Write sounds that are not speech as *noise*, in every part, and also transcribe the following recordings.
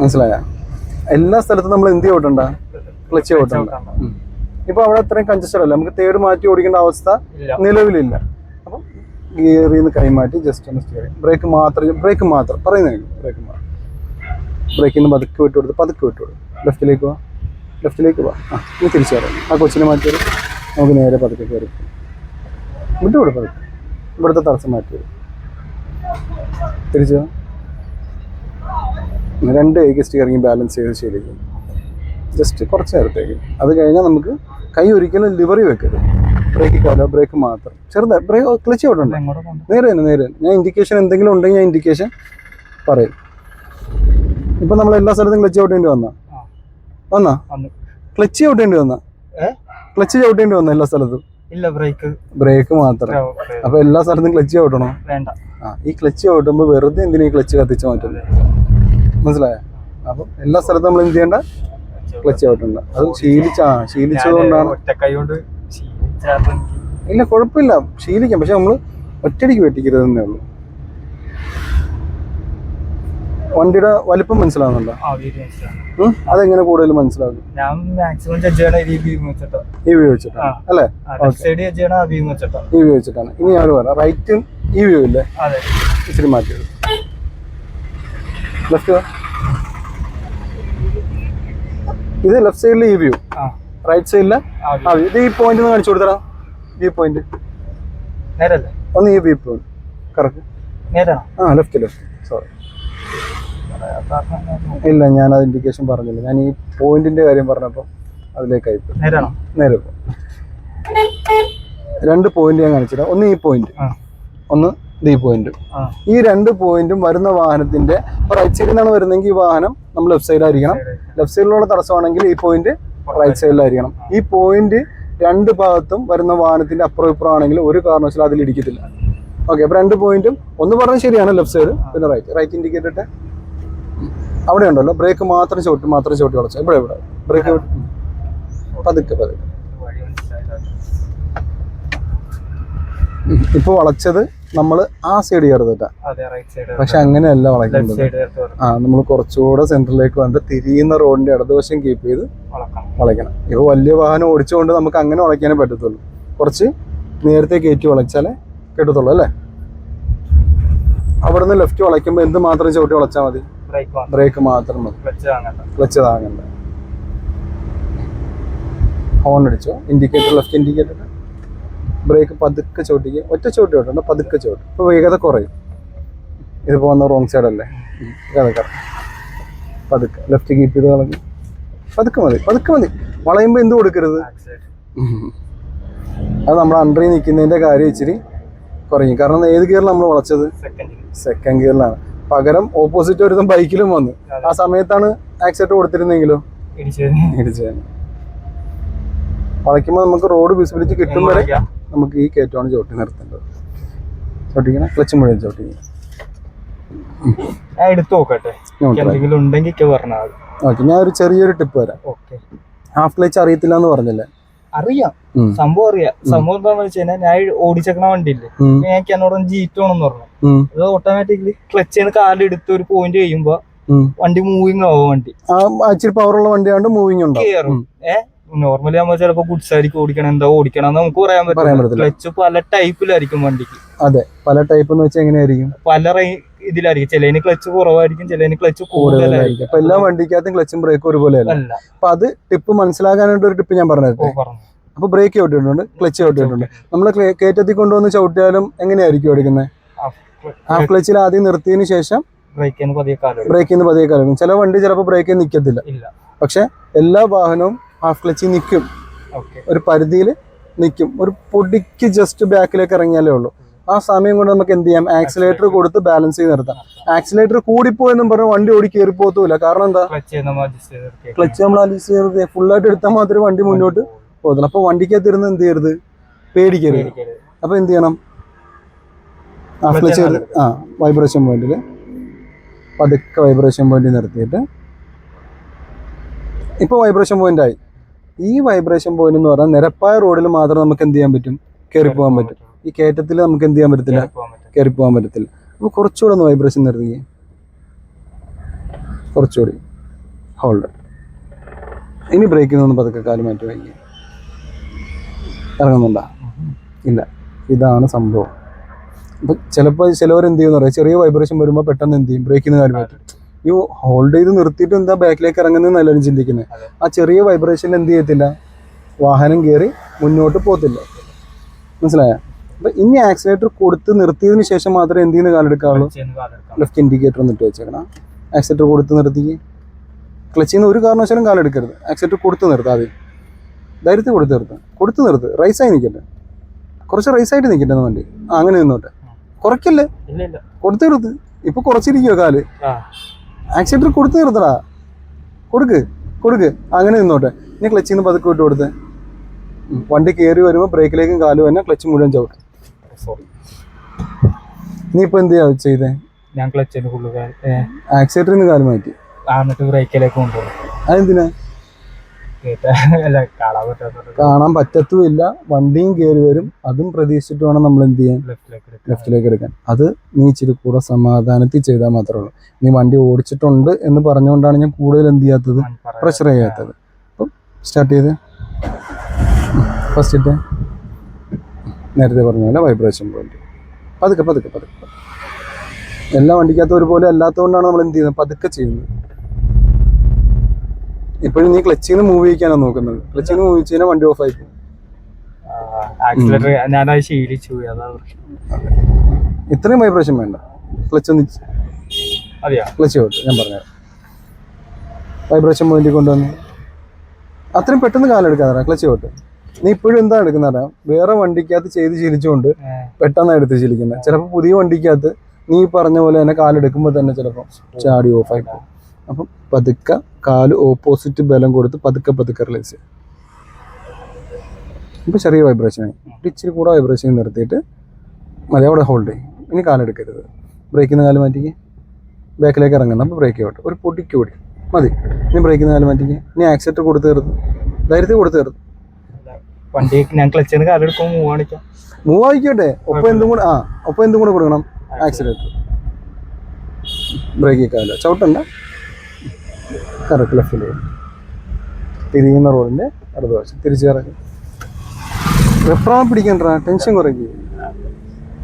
മനസ്സിലായ? എല്ലാ സ്ഥലത്തും നമ്മൾ എന്ത് ഓട്ടണ്ട ക്ലച്ച് ഓട്ടണ്ട. ഇപ്പൊ അവിടെ അത്രയും കഞ്ചസ്റ്റർ അല്ല നമുക്ക് തേട് മാറ്റി ഓടിക്കേണ്ട അവസ്ഥ നിലവിലില്ല. അപ്പം ഗിയറിൽ നിന്ന് കൈമാറ്റി ജസ്റ്റ് ഒന്ന് സ്റ്റിയർ ബ്രേക്ക് മാത്രം ബ്രേക്ക് മാത്രം. പറയുന്നത് ബ്രേക്ക് മാത്രം. ബ്രേക്കിൽ നിന്ന് പതുക്കെ വിട്ടു കൊടുത്ത് പതുക്കെ വിട്ടു കൊടുക്കും ലെഫ്റ്റിലേക്ക് പോവാ ലെഫ്റ്റിലേക്ക് പോവാ ആ ഇനി തിരിച്ചു വരാം. ആ കൊച്ചിനെ മാറ്റിയത് നമുക്ക് നേരെ പതുക്കെ കയറി വിട്ടുകൊടുക്കും വിട്ടു കൊടു ഇവിടുത്തെ തടസ്സം മാറ്റി വരും. തിരിച്ചു രണ്ട് കൈക്ക് സ്റ്റിയറിംഗ് ബാലൻസ് ചെയ്ത് ശീലിക്കും ജസ്റ്റ് കുറച്ച് നേരത്തേക്ക്. അത് കഴിഞ്ഞാൽ നമുക്ക് കൈ ഒരിക്കലും ലിവറി വെക്കരുത്. ബ്രേക്ക് കാലോ ബ്രേക്ക് മാത്രം. ചെറുതായി ബ്രേക്ക് ക്ലച്ച് ഔട്ടുണ്ട് നേരെ തന്നെ നേരെ. ഞാൻ ഇൻഡിക്കേഷൻ എന്തെങ്കിലും ഉണ്ടെങ്കിൽ ഞാൻ ഇൻഡിക്കേഷൻ പറയും. ഇപ്പം നമ്മൾ എല്ലാ സ്ഥലത്തും ക്ലച്ച് ഔട്ടേണ്ടി വന്നാ. വന്നാ? ക്ലിച്ച് ഔട്ടേണ്ടി വന്നാ? ക്ലച്ച് ചവിട്ടേണ്ടി വന്ന എല്ലാ സ്ഥലത്തും? ഇല്ല ബ്രേക്ക് ബ്രേക്ക് മാത്രം. അപ്പൊ എല്ലാ സ്ഥലത്തും ക്ലച്ച് ചവിട്ടണോ? വേണ്ട. ആ ഈ ക്ലച്ച് ചവിട്ടുമ്പോൾ വെറുതെ എന്തിനാ ഈ ക്ലച്ച് കത്തിച്ച് മാറ്റുന്നത് മനസ്സിലായോ? അപ്പം എല്ലാ സ്ഥലത്തും നമ്മൾ എന്ത് ചെയ്യേണ്ട? ക്ലച്ച് ആയിട്ടുണ്ട് അത് ശീലിച്ചാ ശീലിച്ചതുകൊണ്ടാണ്. ഇല്ല കുഴപ്പമില്ല. ശീലിക്കാം. പക്ഷെ നമ്മൾ ഒറ്റടിക്ക് വെട്ടിക്കരുതെന്നേ ഉള്ളൂ. വണ്ടിയുടെ വലിപ്പം മനസ്സിലാവുന്നുണ്ടോ? അതെങ്ങനെ കൂടുതൽ മനസ്സിലാകും? ഞാൻ മാക്സിമം ജഡ്ജ് ചെയ്യണ ഈ വ്യൂ വെച്ചിട്ടോ. ഈ വ്യൂ വെച്ചിട്ടാണ് അല്ലേ? ലെഫ്റ്റ് സൈഡ് ജഡ്ജ് ചെയ്യണ ആ വ്യൂ വെച്ചിട്ടോ. ഈ വ്യൂ വെച്ചിട്ടാണ്. ഇനി ഞാൻ പറയാം. റൈറ്റും ഈ വ്യൂ ഇല്ലേ? ഇച്ചിരി മാറ്റി ലെഫ്റ്റ് ഇത് ലെഫ്റ്റ് സൈഡിൽ ഈ വ്യൂ റൈറ്റ് സൈഡിൽ ഇത് ഈ പോയിന്റ് ഒന്ന് കാണിച്ചു കൊടുത്തടാ. ഈ പോയിന്റ് നേരല്ലേ? ഒന്ന് ഈ വ്യൂ പോയിന്റ് കറക്റ്റ് നേരാണോ? ആ ലെഫ്റ്റ് ലെഫ്റ്റ് സോറി ഇല്ല ഞാൻ അത് ഇൻഡിക്കേഷൻ പറഞ്ഞില്ല. ഞാൻ ഈ പോയിന്റിന്റെ കാര്യം പറഞ്ഞപ്പോൾ അതിലേക്കായി നേരാണോ? നേരെ രണ്ട് പോയിന്റ് ഞാൻ കാണിച്ചില്ല ഒന്ന് ഈ പോയിന്റ് ഒന്ന് ഈ പോയിന്റും ഈ രണ്ട് പോയിന്റും വരുന്ന വാഹനത്തിന്റെ റൈറ്റ് സൈഡിൽ നിന്നാണ് വരുന്നതെങ്കിൽ ഈ വാഹനം നമ്മൾ ലെഫ്റ്റ് സൈഡിലായിരിക്കണം ലെഫ്റ്റ് സൈഡിലുള്ള തടസ്സമാണെങ്കിൽ ഈ പോയിന്റ് റൈറ്റ് സൈഡിലായിരിക്കണം ഈ പോയിന്റ് രണ്ട് ഭാഗത്തും വരുന്ന വാഹനത്തിന്റെ അപ്പുറം ഇപ്പുറം ആണെങ്കിൽ ഒരു കാരണവശാലും അതിൽ ഇടിക്കത്തില്ല ഓക്കെ അപ്പൊ രണ്ട് പോയിന്റും ഒന്ന് പറഞ്ഞാൽ ശരിയാണ് ലെഫ്റ്റ് സൈഡ് പിന്നെ റൈറ്റ് റൈറ്റ് ഇൻഡിക്കേറ്റർ ഇട്ട്. അവിടെ ഉണ്ടല്ലോ ബ്രേക്ക് മാത്രം ചവിട്ടി മാത്രം ചവിട്ടി വളച്ചു. ഇവിടെ ഇവിടെ. ബ്രേക്ക് പതുക്കെ പതുക്കെ. ഇപ്പൊ വളച്ചത് നമ്മൾ ആ സൈഡ് ചേർത്തിട്ടാ പക്ഷെ അങ്ങനെയല്ല വളയ്ക്കുന്നത്. ആ നമ്മൾ കുറച്ചുകൂടെ സെന്ററിലേക്ക് വന്നിട്ട് തിരിയുന്ന റോഡിന്റെ ഇടതുവശം കീപ്പ് ചെയ്ത് വളയ്ക്കണം. ഇപ്പോൾ വലിയ വാഹനം ഓടിച്ചുകൊണ്ട് നമുക്ക് അങ്ങനെ വളയ്ക്കാനേ പറ്റത്തുള്ളൂ. കുറച്ച് നേരത്തെ കയറ്റി വളച്ചാലേ കിട്ടത്തുള്ളൂ അല്ലേ? അവിടുന്ന് ലെഫ്റ്റ് വളയ്ക്കുമ്പോൾ എന്ത് മാത്രം ചവിട്ടി വളച്ചാൽ മതി? ബ്രേക്ക് മാത്രം. മതി. ക്ലച്ച് താങ്ങണ്ട. ഹോൺ അടിച്ചോ? ഇൻഡിക്കേറ്റർ ലെഫ്റ്റ് ഇൻഡിക്കേറ്റർ ബ്രേക്ക് പതുക്കെ ചവിട്ടിക്കും. ഒറ്റ ചവിട്ടി ചവിട്ടണ്ട പതുക്കെ ചവിട്ടി. ഇപ്പോൾ വേഗത കുറയും. ഇത് പോകുന്ന റോങ് സൈഡ് അല്ലേ? കുറയും പതുക്കെ. ലെഫ്റ്റ് കീപ്പ് ചെയ്ത് കളഞ്ഞു. പതുക്കെ മതി. പതുക്കെ മതി. വളയുമ്പോൾ എന്ത് കൊടുക്കരുത്. അത് നമ്മൾ അണ്ടറി നിൽക്കുന്നതിന്റെ കാര്യം ഇച്ചിരി കുറയും. കാരണം ഏത് ഗിയറിൽ നമ്മൾ വളച്ചത്? സെക്കൻഡ് ഗിയറിലാണ് പകരം ഓപ്പോസിറ്റ് ഒരുത്തം ബൈക്കിലും വന്നു. ആ സമയത്താണ് ആക്സിഡന്റ് കൊടുത്തിരുന്നെങ്കിലോ? ഇടിച്ചു വളയ്ക്കുമ്പോൾ നമുക്ക് റോഡ് വിസിബിലിറ്റി കിട്ടും വരെ. നമുക്ക് ഈ കയറ്റമാണ് ചവിട്ടി നിർത്തേണ്ടത്. ചവിട്ടിക്കണം ക്ലച്ച് മുഴുവൻ ചവിട്ടിക്കണം എടുത്തു നോക്കട്ടെ. എന്തെങ്കിലും ഉണ്ടെങ്കിൽ പറഞ്ഞാൽ ഓക്കെ ഞാൻ ഒരു ചെറിയൊരു ടിപ്പ് വരാം ഓക്കെ. ഹാഫ് ക്ലച്ച് അറിയത്തില്ല എന്ന് പറഞ്ഞില്ലേ? അറിയാം. സംഭവം അറിയാം. സംഭവം എന്താന്ന് വെച്ച് കഴിഞ്ഞാൽ ഞാൻ ഓടിച്ചേക്കണ വണ്ടിയില്ലേ? ഞാൻ എന്നോട് ജീറ്റ് വേണമെന്ന് പറഞ്ഞു. അത് ഓട്ടോമാറ്റിക്കലി ക്ലച്ച് ചെയ്യുന്ന കാലെടുത്ത് ഒരു പോയിന്റ് കഴിയുമ്പോ വണ്ടി മൂവിങ് ആവും വണ്ടി. ഇച്ചിരി പവറുള്ള വണ്ടിയാണ്ട് മൂവിങ് ഉണ്ടാവും. ഏഹ് നോർമലി നമ്മൾ ചിലപ്പോ ഗുഡ്സ് ആയിരിക്കും ഓടിക്കണം എന്താ ഓടിക്കണം എന്ന് നമുക്ക് പറയാൻ പറ്റില്ല. ക്ലച്ച് പല ടൈപ്പിലായിരിക്കും വണ്ടിക്ക്. അതെ പല ടൈപ്പ് എന്ന് വെച്ചാൽ എങ്ങനെയായിരിക്കും? പല ഇതിലായിരിക്കും. ചിലതിന് ക്ലച്ച് കുറവായിരിക്കും ചിലതിന് ക്ലച്ച് കൂടുതലായിരിക്കും. അപ്പൊ എല്ലാ വണ്ടിക്കകത്തും ക്ലച്ചും ബ്രേക്കും ഒരുപോലെ അല്ല. അപ്പൊ അത് ടിപ്പ് മനസ്സിലാക്കാനായിട്ട് ഒരു ടിപ്പ് ഞാൻ പറഞ്ഞത് അപ്പൊ ബ്രേക്ക് ചവിട്ടിയിട്ടുണ്ട് ക്ലച്ച് ചവിട്ടിയിട്ടുണ്ട്. നമ്മൾ കയറ്റത്തിൽ കൊണ്ടുവന്ന് ചവിട്ടിയാലും എങ്ങനെയായിരിക്കും ഓടിക്കുന്നത് ഹാഫ് ക്ലച്ചിൽ ആദ്യം നിർത്തിയതിനു ശേഷം ബ്രേക്കിന് പതിയെ കാലം ബ്രേക്കിൽ പതിയെ കാലം ചില വണ്ടി ചിലപ്പോൾ ബ്രേക്കിൽ നിൽക്കത്തില്ല പക്ഷെ എല്ലാ വാഹനവും ഹാഫ് ക്ലച്ചിൽ നിൽക്കും ഒരു പരിധിയിൽ നിൽക്കും ഒരു പൊടിക്ക് ജസ്റ്റ് ബാക്കിലേക്ക് ഇറങ്ങിയാലേ ഉള്ളൂ. ആ സമയം കൊണ്ട് നമുക്ക് എന്ത് ചെയ്യാം? ആക്സിലേറ്റർ കൊടുത്ത് ബാലൻസ് ചെയ്ത് നിർത്താം. ആക്സിലേറ്റർ കൂടിപ്പോയെന്നും പറഞ്ഞ് വണ്ടി ഓടി കയറി പോകത്തൂല കാരണം എന്താ? ക്ലച്ച് നമ്മൾ അഡ്ജസ്റ്റ് ചെയ്ത് ക്ലച്ച് ഫുള്ളായിട്ട് എടുത്താൽ മാത്രമേ വണ്ടി മുന്നോട്ട് പോകത്തുള്ളൂ. അപ്പോൾ വണ്ടിക്കകത്ത് ഇരുന്ന് എന്ത് ചെയ്യരുത്? പേടിക്കരുത്. അപ്പൊ അപ്പോൾ എന്ത് ചെയ്യണം? ആ ക്ലച്ച് ആ വൈബ്രേഷൻ പോയിന്റിൽ പതുക്കെ വൈബ്രേഷൻ പോയിന്റ് നിർത്തിയിട്ട്. ഇപ്പോൾ വൈബ്രേഷൻ പോയിന്റ് ആയി. ഈ വൈബ്രേഷൻ പോയിന്റ് എന്ന് പറഞ്ഞാൽ നിരപ്പായ റോഡിൽ മാത്രം നമുക്ക് എന്ത് ചെയ്യാൻ പറ്റും? കയറി പോകാൻ പറ്റും. ഈ കയറ്റത്തിൽ നമുക്ക് എന്ത് ചെയ്യാൻ പറ്റത്തില്ല? കയറി പോകാൻ പറ്റും. പറ്റത്തില്ല. അപ്പോൾ കുറച്ചുകൂടെ ഒന്ന് വൈബ്രേഷൻ നിർത്തി കുറച്ചുകൂടി. ഹോൾഡ് ഇനി ബ്രേക്കിൽ നിന്ന് പതുക്കെ കാൽ മാറ്റി വയ്ക്കുക ഇറങ്ങുന്നുണ്ടോ? ഇല്ല. ഇതാണ് സംഭവം. അപ്പം ചിലപ്പോൾ ചിലവർ എന്ത് ചെയ്യുമെന്ന് പറയാം ചെറിയ വൈബ്രേഷൻ വരുമ്പോൾ പെട്ടെന്ന് എന്ത് ചെയ്യും? ബ്രേക്കിൽ നിന്ന് കാൽ മാറ്റും. ഈ ഹോൾഡ് ചെയ്ത് നിർത്തിയിട്ട് എന്താ ബാക്കിലേക്ക് ഇറങ്ങുന്നത് എല്ലാവരും ചിന്തിക്കുന്നത് ആ ചെറിയ വൈബ്രേഷൻ എന്ത് ചെയ്യത്തില്ല? വാഹനം കയറി മുന്നോട്ട് പോകത്തില്ല. മനസ്സിലായോ? അപ്പൊ ഇനി ആക്സിലേറ്റർ കൊടുത്ത് നിർത്തിയതിനു ശേഷം മാത്രമേ എന്ത് ചെയ്യുന്ന കാലെടുക്കാവുള്ളൂ? ലെഫ്റ്റ് ഇൻഡിക്കേറ്റർ എന്നിട്ട് വെച്ചേക്കണം. ആക്സിലേറ്റർ കൊടുത്ത് നിർത്തി ക്ലച്ചിൽ നിന്ന് ഒരു കാരണവശാലും കാലെടുക്കരുത്. ആക്സിലേറ്റർ കൊടുത്ത് നിർത്തുക ആദ്യം. ധൈര്യത്തിൽ കൊടുത്ത് നിർത്തുക കൊടുത്ത് നിർത്ത്. റൈസായി നിൽക്കട്ടെ കുറച്ച് റൈസായിട്ട് നിൽക്കട്ടെ വണ്ടി. അങ്ങനെ നിന്നോട്ടെ. കുറയ്ക്കല്ലേ? ഇല്ല ഇല്ല. കൊടുത്ത് നിർത്ത്. ഇപ്പൊ കുറച്ചിരിക്കുവോ കാൽ. ആക്സിലേറ്റർ കൊടുത്ത് നിർത്തടാ. കൊടുക്ക് കൊടുക്ക്. അങ്ങനെ നിന്നോട്ടെ. ഇനി ക്ലച്ചിൽ നിന്ന് പതുക്കെ വിട്ട് കൊടുത്ത്. വണ്ടി കയറി വരുമ്പോൾ ബ്രേക്കിലേക്കും കാലും തന്നെ ക്ലച്ച് മുഴുവൻ ചവിട്ടും. നീ ഇപ്പൊ എന്ത് ചെയ്യാ ചെയ്തേ? ഞാൻ ക്ലച്ചിന് ആക്സിലേറ്ററിൽ നിന്ന് കാൽ മാറ്റി. എന്നിട്ട് ബ്രേക്കിലേക്ക് കൊണ്ടുപോകും. അതെന്തിനാ? കാണാൻ പറ്റാത്ത കാണാൻ പറ്റത്തുമില്ല. വണ്ടിയും കയറി വരും. അതും പ്രതീക്ഷിച്ചിട്ട് വേണം നമ്മൾ എന്ത് ചെയ്യാൻ? ലെഫ്റ്റിലേക്ക് എടുക്കാം ലെഫ്റ്റിലേക്ക് എടുക്കാൻ. അത് നീ ഇച്ചിരി കൂടെ സമാധാനത്തിൽ ചെയ്താൽ മാത്രമേ ഉള്ളൂ. നീ വണ്ടി ഓടിച്ചിട്ടുണ്ട് എന്ന് പറഞ്ഞുകൊണ്ടാണ് ഞാൻ കൂടുതൽ എന്ത് ചെയ്യാത്തത്? പ്രഷർ ചെയ്യാത്തത്. അപ്പം സ്റ്റാർട്ട് ചെയ്ത്. ഫസ്റ്റ് നേരത്തെ പറഞ്ഞ പോലെ വൈബ്രേഷൻ പോയിന്റ് പതുക്കെ പതുക്കെ പതുക്കെ. എല്ലാ വണ്ടിക്കകത്തും ഒരുപോലെ അല്ലാത്തതുകൊണ്ടാണ് നമ്മൾ എന്ത് ചെയ്യുന്നത്? പതുക്കെ ചെയ്യുന്നത്. ഇപ്പോഴും നീ ക്ലച്ചിൽ നിന്ന് മൂവ് ചെയ്യിക്കാനാണ് നോക്കുന്നത്. ക്ലച്ചിൽ നിന്ന് മൂവ് ചെയ്യാൻ വണ്ടി ഓഫ് ആയിപ്പോ പോകും ആക്സിലേറ്റർ ഞാനത് ശീലിച്ചു അതാണ് ഇത്രയും വൈബ്രേഷൻ വേണ്ട. ക്ലച്ച് ഒന്ന് അതെയാ? ക്ലച്ച് ഔട്ട് ഞാൻ പറഞ്ഞു വൈബ്രേഷൻ പോയിന്റിൽ കൊണ്ടുവന്ന്. അത്രയും പെട്ടെന്ന് കാലെടുക്കാതെ ക്ലച്ച് ഔട്ട് നീ ഇപ്പോഴും എന്താ എടുക്കുന്നതാ വേറെ വണ്ടിക്കകത്ത് ചെയ്ത് ശീലിച്ചുകൊണ്ട് പെട്ടെന്ന് എടുത്ത് ശീലിക്കുന്നത്. ചിലപ്പോൾ പുതിയ വണ്ടിക്കകത്ത് നീ പറഞ്ഞ പോലെ തന്നെ കാലെടുക്കുമ്പോൾ തന്നെ ചിലപ്പോൾ ചാടി ഓഫ് ആയി പോകും അപ്പം പതുക്കെ കാൽ ഓപ്പോസിറ്റ് ബലം കൊടുത്ത് പതുക്കെ പതുക്കെ റിലീസ് ചെയ്യുക ഇപ്പം ചെറിയ വൈബ്രേഷൻ ആയി ഇപ്പം ഇച്ചിരി കൂടെ വൈബ്രേഷൻ നിർത്തിയിട്ട് മതി അവിടെ ഹോൾഡ് ചെയ്യും. ഇനി കാലെടുക്കരുത് ബ്രേക്കിൽ നിന്ന് കാൽ മാറ്റിക്ക്. ബാക്കിലേക്ക് ഇറങ്ങുന്ന അപ്പോൾ ബ്രേക്ക് ഔട്ട് ഒരു പൊടിക്ക് കൂടി. മതി. ഇനി ബ്രേക്കിൽ നിന്ന് കാൽ മാറ്റിക്ക്. ഇനി ആക്സിലേറ്റർ കൊടുത്ത് തീർത്ത്. ധൈര്യത്തിൽ കൊടുത്ത് തീർത്ത്. വണ്ടി ഞാൻ ക്ലച്ചിന് കാലെടുക്കുമ്പോൾ മൂവ് കാണിക്കാം മൂവ് ആയിക്കോട്ടെ. ഒപ്പം എന്തും കൂടെ ആ ഒപ്പം എന്തും കൂടെ കൊടുക്കണം. ആക്സിലേറ്റർ ബ്രേക്ക് കാല. ചവിട്ടണ്ട. കറക്റ്റ് ലെഫ്റ്റിൽ തിരിയുന്ന റോഡിന്റെ ഇടതുവശം തിരിച്ച് കറക്ക് വെപ്രാളം പിടിക്കണ്ട? ടെൻഷൻ കുറയ്ക്കുക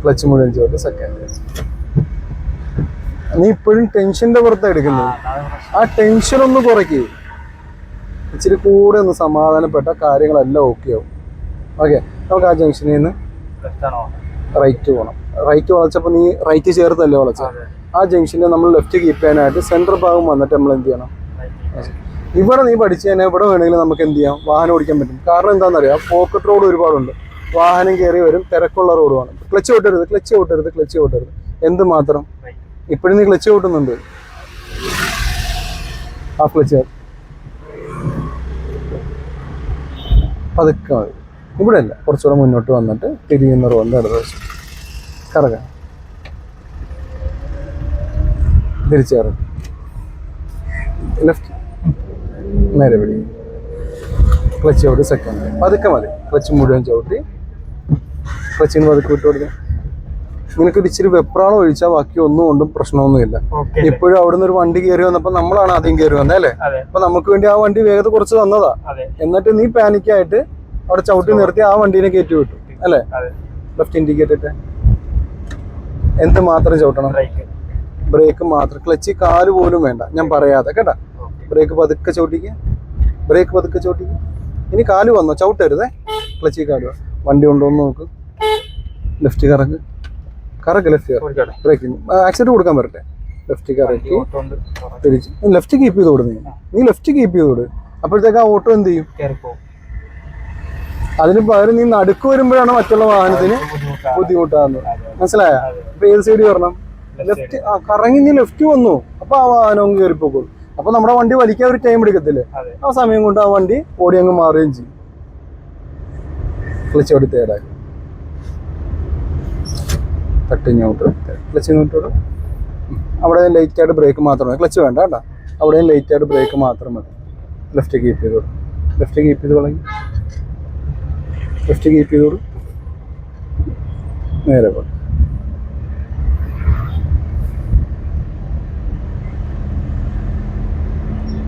ക്ലച്ച് മുഴുവൻ ചോട്ട് സെക്കൻഡ് നീ ഇപ്പോഴും ടെൻഷന്റെ പുറത്താണ് എടുക്കുന്നത്. ആ ടെൻഷൻ ഒന്ന് കുറയ്ക്കുക ഇച്ചിരി കൂടെ ഒന്ന് സമാധാനപ്പെട്ട കാര്യങ്ങളെല്ലാം ഓക്കെ ആവും. ഓക്കെ നമുക്ക് ആ ജംഗ്ഷനിൽ നിന്ന് റൈറ്റ് പോകണം റൈറ്റ് വളച്ചപ്പോൾ നീ റൈറ്റ് ചേർത്തല്ലേ വളച്ച? ആ ജംഗ്ഷനിൽ നമ്മൾ ലെഫ്റ്റ് കീപ്പ് ചെയ്യാനായിട്ട് സെൻട്രൽ ഭാഗം വന്നിട്ട് നമ്മൾ എന്ത് ചെയ്യണം? ഇവിടെ നീ പഠിച്ചു കഴിഞ്ഞാൽ ഇവിടെ വേണമെങ്കിൽ നമുക്ക് എന്ത് ചെയ്യാം? വാഹനം ഓടിക്കാൻ പറ്റും. കാരണം എന്താണെന്നറിയാം? പോക്കറ്റ് റോഡ് ഒരുപാടുണ്ട്. വാഹനം കയറി വരും തിരക്കുള്ള റോഡുമാണ് ക്ലച്ച് ഓട്ടരുത് ക്ലച്ച് ഓട്ടരുത് ക്ലച്ച് ഓട്ടരുത്. എന്ത് മാത്രം? ഇപ്പോഴും നീ ക്ലച്ച് ഓട്ടുന്നുണ്ട്. ആ ക്ലച്ച് പതുക്കെ മതി. ഇവിടെ അല്ല. കുറച്ചുകൂടെ മുന്നോട്ട് വന്നിട്ട് തിരിയുന്ന റോഡിന്റെ അടുത്ത വശം കറങ്ങാം. തിരിച്ചേറും ലെഫ്റ്റ് നേരെ വിളി. ക്ലച്ച് ചവിട്ടി സെക്കൻഡ് പതുക്കെ മതി. ക്ലച്ച് മുഴുവൻ ചവിട്ടി. ക്ലച്ചിന് പതുക്കെ വിട്ട് കൊടുക്കാം. നിനക്ക് ഇച്ചിരി വെപ്രാളം ഒഴിച്ചാൽ ബാക്കി ഒന്നും കൊണ്ടും പ്രശ്നമൊന്നുമില്ല ഇല്ല. ഇപ്പോഴും അവിടുന്ന് ഒരു വണ്ടി കയറി വന്നപ്പോ നമ്മളാണ് ആദ്യം കയറി വന്നത് അല്ലേ? അപ്പൊ നമുക്ക് വേണ്ടി ആ വണ്ടി വേഗത കുറച്ച് തന്നതാ. എന്നിട്ട് നീ പാനിക്കായിട്ട് അവിടെ ചവിട്ടി നിർത്തി ആ വണ്ടീനെ കയറ്റി വിട്ടു. അല്ലേ? ലെഫ്റ്റ് ഇൻഡിക്കേറ്റർ ഇട്ട്. എന്ത് മാത്രം ചവിട്ടണം? ബ്രേക്ക് മാത്രം. ക്ലച്ച് കാൽ പോലും വേണ്ട. ഞാൻ പറയാതെ. കേട്ടാ? ബ്രേക്ക് പതുക്കെ ചവിട്ടിക്കുക ബ്രേക്ക് പതുക്കെ ചവിട്ടിക്കുക ഇനി കാൽ വന്നോ? ചവിട്ടരുതേ. ക്ലച്ചി കാൽ വണ്ടി കൊണ്ടുവന്ന് നോക്ക്. ലെഫ്റ്റ് കറക്ക്. കറക്ക് ലെഫ്റ്റ് കറക്ക്. ബ്രേക്കിങ് ബ്രേക്ക് ആക്സിഡന്റ് കൊടുക്കാൻ വരട്ടെ. ലെഫ്റ്റ് കറക്കി. തിരിച്ച്. ലെഫ്റ്റ് കീപ്പ് ചെയ്ത് കൊടുത്തു നീ. നീ ലെഫ്റ്റ് കീപ്പ് ചെയ്ത് കൊടു അപ്പോഴത്തേക്ക് ആ ഓട്ടോ എന്ത് ചെയ്യും? അതിന് പകരം നീ നടുക്ക് വരുമ്പോഴാണ് മറ്റുള്ള വാഹനത്തിന് ബുദ്ധിമുട്ടാകുന്നത്. മനസ്സിലായ. അപ്പൊ ഏത് സൈഡ് വരണം? ലെഫ്റ്റ് ആ കറങ്ങി നീ ലെഫ്റ്റ് വന്നു. അപ്പൊ ആ വാഹനം കയറിപ്പോകും അപ്പൊ നമ്മുടെ വണ്ടി വലിക്കാൻ ഒരു ടൈം എടുക്കത്തില്ലേ? ആ സമയം കൊണ്ട് ആ വണ്ടി ഓടി അങ്ങ് മാറുകയും ചെയ്യും. ക്ലച്ച് ഓടി തേടാക്കി തട്ടി ഇങ്ങോട്ട് ക്ലച്ച് ഇങ്ങോട്ട് അവിടെ ലൈറ്റ് ആയിട്ട് ബ്രേക്ക് മാത്രം മതി. ക്ലച്ച് വേണ്ട കേട്ടോ. അവിടെ ലൈറ്റ് ആയിട്ട് ബ്രേക്ക് മാത്രം മതി. ലെഫ്റ്റ് കീപ്പ് ചെയ്തോളൂ ലെഫ്റ്റ് കീപ്പ് ചെയ്ത് തുടങ്ങി ലെഫ്റ്റ് കീപ്പ് ചെയ്തോളൂ നേരെ പോകും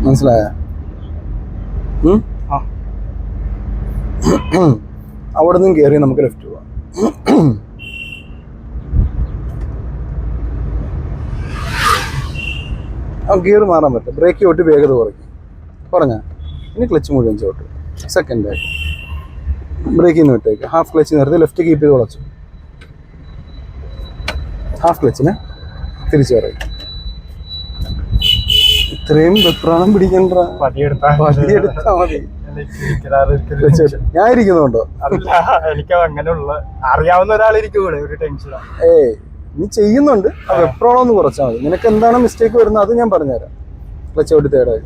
മനസ്സിലായ? *clears throat* അവിടെ നിന്നും കയറി നമുക്ക് ലെഫ്റ്റ് പോവാം. *clears throat* ആ ഗിയർ മാറാൻ പറ്റും ബ്രേക്ക് ചോട്ട് വേഗത കുറയ്ക്കും. കുറഞ്ഞ ഇനി ക്ലച്ച് മുഴുവൻ ചോട്ട് സെക്കൻഡായി ബ്രേക്കിൽ നിന്ന് വിട്ടേക്ക്. ഹാഫ് ക്ലച്ച് നിർത്തി ലെഫ്റ്റ് കീപ്പ് ചെയ്ത് കുളച്ചു ഹാഫ് ക്ലച്ചിന് തിരിച്ചു പറയും ഇത്രയും വെപ്രാണം പിടിക്കണ്ട? പതിയെടുത്താ മതി. ഞാൻ ഇരിക്കുന്നുണ്ടോ? എനിക്ക് അങ്ങനെയുള്ള അറിയാവുന്ന ഒരാളിരിക്കൂടെ ഒരു ടെൻഷനാണ് ഏയ് നീ ചെയ്യുന്നുണ്ട്. ആ വെപ്രോളം ഒന്ന് കുറച്ചാൽ മതി. നിനക്ക് എന്താണ് മിസ്റ്റേക്ക് വരുന്നത്? അത് ഞാൻ പറഞ്ഞുതരാം. ക്ലച്ച് ഔട്ട് തേടായി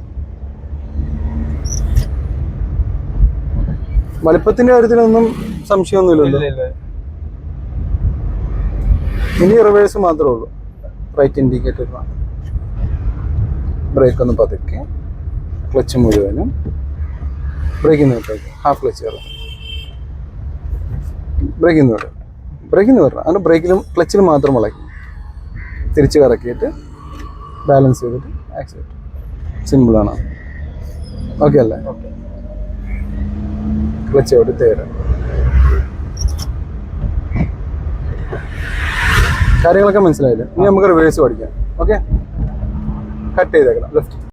വലിപ്പത്തിന്റെ കാര്യത്തിലൊന്നും സംശയമൊന്നുമില്ലല്ലോ. ഇനി റിവേഴ്സ് മാത്രമേ ഉള്ളൂ. റൈറ്റ് ഇൻഡിക്കേറ്റർ ബ്രേക്ക് ഒന്ന് പതുക്കെ. ക്ലച്ച് മുഴുവനും. ബ്രേക്കിൽ നിന്ന് വിട്ടേക്ക് ഹാഫ് ക്ലച്ച് കയറും ബ്രേക്കിൽ നിന്ന് വിടും ബ്രേക്കിൽ നിന്ന് വിടണം അതിന്റെ ബ്രേക്കിലും ക്ലച്ചിലും മാത്രം വളയ്ക്കും തിരിച്ച് കറക്കിയിട്ട് ബാലൻസ് ചെയ്തിട്ട് ആക്സിഡന്റ് സിമ്പിളാണ് ഓക്കെ അല്ലേ? ക്ലച്ച് ഔട്ട് തരാം. കാര്യങ്ങളൊക്കെ മനസ്സിലായില്ലേ? ഇനി നമുക്ക് റിവേഴ്സ് പഠിക്കാം. ഓക്കെ കട്ട് ചെയ്തേക്കണം. ലെഫ്റ്റ്